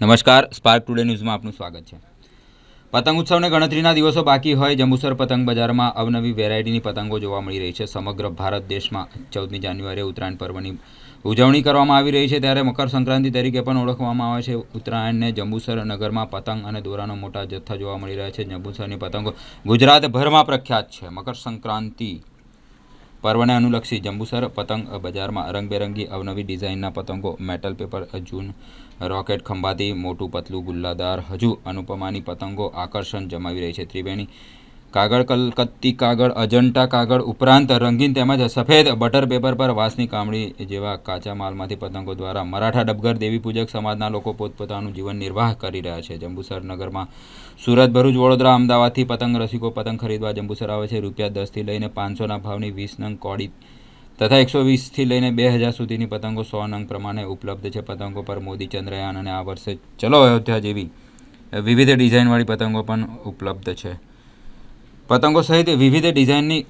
નમસ્કાર spark today ન્યૂઝમાં આપનું સ્વાગત છે. પતંગ ઉત્સવને ગણતરીના દિવસો બાકી હોય, જંબુસર પતંગ બજારમાં અવનવી વેરાયટીની પતંગો જોવા મળી રહી છે. સમગ્ર ભારત દેશમાં ચૌદમી જાન્યુઆરીએ ઉત્તરાયણ પર્વની ઉજવણી કરવામાં આવી રહી છે. ત્યારે મકર સંક્રાંતિ તરીકે પણ ઓળખવામાં આવે છે. ઉત્તરાયણને જંબુસર નગરમાં પતંગ અને દોરાનો મોટા જથ્થા જોવા મળી રહ્યા છે. જંબુસરની પતંગો ગુજરાતભરમાં પ્રખ્યાત છે. મકર સંક્રાંતિ પર્વને અનુલક્ષી જંબુસર પતંગ બજારમાં રંગબેરંગી અવનવી ડિઝાઇનના પતંગો, મેટલ પેપર, જૂન રોકેટ ખંભાતી, મોટું પતલું ગુલ્લાદાર, હજુ અનુપમાની પતંગો આકર્ષણ જમાવી રહી છે. ત્રિવેણી કાગળ કલકત્તી કાગળ, અજંટા કાગળ ઉપરાંત રંગીન તેમજ સફેદ બટર પેપર પર વાંસની કામળી જેવા કાચા માલમાંથી પતંગો દ્વારા મરાઠા ડબગર દેવી પૂજક સમાજના લોકો પોતપોતાનું જીવન નિર્વાહ કરી રહ્યા છે. જંબુસર નગરમાં સુરત, ભરૂચ, વડોદરા, અમદાવાદથી પતંગ રસિકો પતંગ ખરીદવા જંબુસર આવે છે. રૂપિયા દસથી લઈને પાંચસોના ભાવની વીસ નંગ કોડી તથા એકસો વીસથી લઈને બે હજાર સુધીની પતંગો સો નંગ પ્રમાણે ઉપલબ્ધ છે. પતંગો પર મોદી, ચંદ્રયાન અને આ વર્ષે ચલો અયોધ્યા જેવી વિવિધ ડિઝાઇનવાળી પતંગો પણ ઉપલબ્ધ છે. પતંગો સહિત વિવિધ ડિઝાઇનની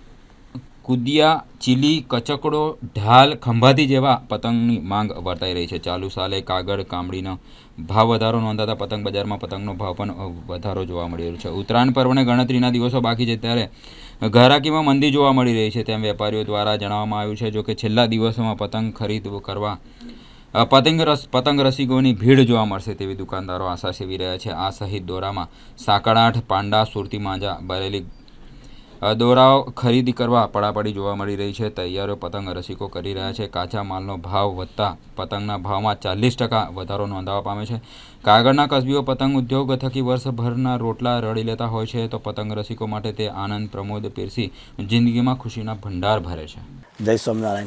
કુદિયા, ચીલી, કચકડો, ઢાલ, ખંભાતી જેવા પતંગની માંગ વર્તાઈ રહી છે. ચાલુ સાલે કાગળ, કામડીનો ભાવ વધારો નોંધાતા પતંગ બજારમાં પતંગનો ભાવ પણ વધારો જોવા મળી રહ્યો છે. ઉત્તરાયણ પર્વને ગણતરીના દિવસો બાકી છે. ત્યારે ઘરાકીમાં મંદી જોવા મળી રહી છે. તેમ વેપારીઓ દ્વારા જણાવવામાં આવ્યું છે, જો કે છેલ્લા દિવસોમાં પતંગ ખરીદ કરવા પતંગ રસ, પતંગ રસિકોની ભીડ જોવા મળશે તેવી દુકાનદારો આશા સેવી રહ્યા છે. આ સહિત દોરામાં સાંકળાંઠ પાંડા, સુરતી માંજા, બરેલી દોરાઓ ખરીદી કરવા પડાપડી જોવા મળી રહી છે. તૈયારો પતંગ રસિકો કરી રહ્યા છે. કાચા માલનો ભાવ વધતા પતંગના ભાવમાં ચાલીસ ટકા વધારો નોંધાવા પામે છે. કાગળના કસબીઓ પતંગ ઉદ્યોગ થકી વર્ષભરના રોટલા રળી લેતા હોય છે તો પતંગ રસિકો માટે તે આનંદ પ્રમોદ પીરસી જિંદગીમાં ખુશીના ભંડાર ભરે છે. જય સ્વામિનારાયણ.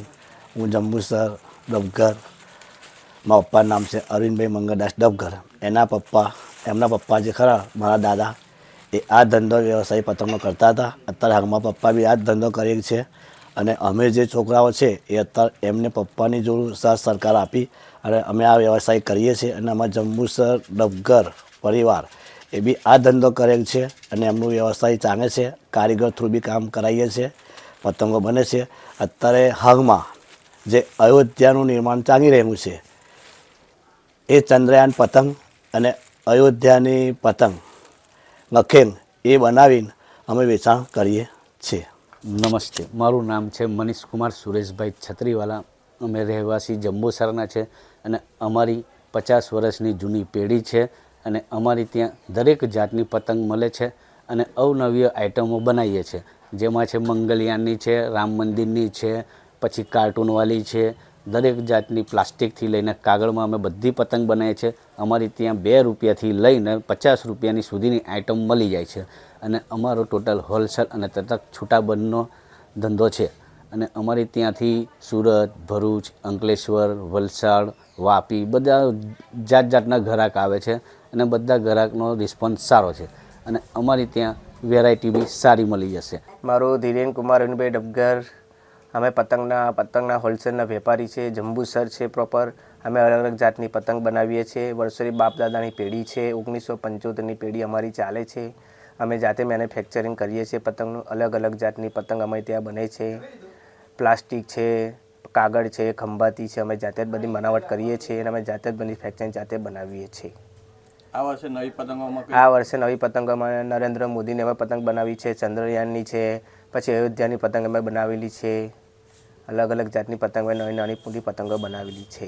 હું જંબુસર ડબગર મારા પપ્પાનું નામ છે અરવિંદભાઈ મંગળદાસ ડબગર એના પપ્પા, એમના પપ્પા જે ખરા, મારા દાદા એ આ ધંધો વ્યવસાય પતંગનો કરતા હતા. અત્યારે હાલમાં પપ્પા બી આ જ ધંધો કરે છે. અને અમે જે છોકરાઓ છે, એ અત્યારે એમને પપ્પાની જોડું સાથ સરકાર આપી અને અમે આ વ્યવસાય કરીએ છીએ. અને અમારા જંબુસર ડબગર પરિવાર એ બી આ ધંધો કરેલ છે અને એમનું વ્યવસાય ચાલે છે. કારીગર થ્રુ બી કામ કરાવીએ છીએ. પતંગો બને છે. અત્યારે હાલમાં જે અયોધ્યાનું નિર્માણ ચાલી રહ્યું છે, એ ચંદ્રયાન પતંગ અને અયોધ્યાની પતંગ લખેલ એ બનાવીને અમે વેચાણ કરીએ છીએ. નમસ્તે. મારું નામ છે મનીષ કુમાર સુરેશભાઈ છત્રીવાલા. અમે રહેવાસી જંબુસરના છે અને અમારી પચાસ વર્ષની જૂની પેઢી છે અને અમારી ત્યાં દરેક જાતની પતંગ મળે છે અને અવનવી આઇટમો બનાવીએ છીએ જેમાં છે મંગલયાનની છે, રામ મંદિરની છે, પછી કાર્ટૂનવાળી છે દરેક જાતની પ્લાસ્ટિકથી લઈને કાગળમાં અમે બધી પતંગ બનાવીએ છીએ. અમારી ત્યાં બે રૂપિયાથી લઈને પચાસ રૂપિયાની સુધીની આઇટમ મળી જાય છે. અને અમારો ટોટલ હોલસેલ અને તથા છૂટાબંધનો ધંધો છે. અને અમારી ત્યાંથી સુરત, ભરૂચ, અંકલેશ્વર, વલસાડ, વાપી બધા જાત જાતના ગ્રાહક આવે છે અને બધા ગ્રાહકનો રિસ્પોન્સ સારો છે. અને અમારી ત્યાં વેરાયટી બી સારી મળી જશે. મારું ધીરેન કુમાર અનુભાઈ ડબગર અમે પતંગના પતંગના હોલસેલના વેપારી છે જંબુસર છે પ્રોપર અમે અલગ અલગ જાતની પતંગ બનાવીએ છીએ. વર્ષોની બાપ દાદાની પેઢી છે ઓગણીસો પંચોતેરની પેઢી અમારી ચાલે છે. અમે જાતે મેન્યુફેક્ચરિંગ કરીએ છીએ પતંગનું. અલગ અલગ જાતની પતંગ અમે ત્યાં બને છે. પ્લાસ્ટિક છે કાગળ છે ખંભાતી છે અમે જાતે જ બધી બનાવટ કરીએ છીએ અને અમે જાતે જ મેન્યુફેક્ચરિંગ જાતે બનાવીએ છીએ. આ વર્ષે નવી પતંગોમાં આ વર્ષે નવી પતંગોમાં નરેન્દ્ર મોદીને અમે પતંગ બનાવી છે ચંદ્રયાનની છે પછી અયોધ્યાની પતંગ અમે બનાવેલી છે. અલગ અલગ જાતની પતંગો નાની નાની પૂરી પતંગો બનાવેલી છે.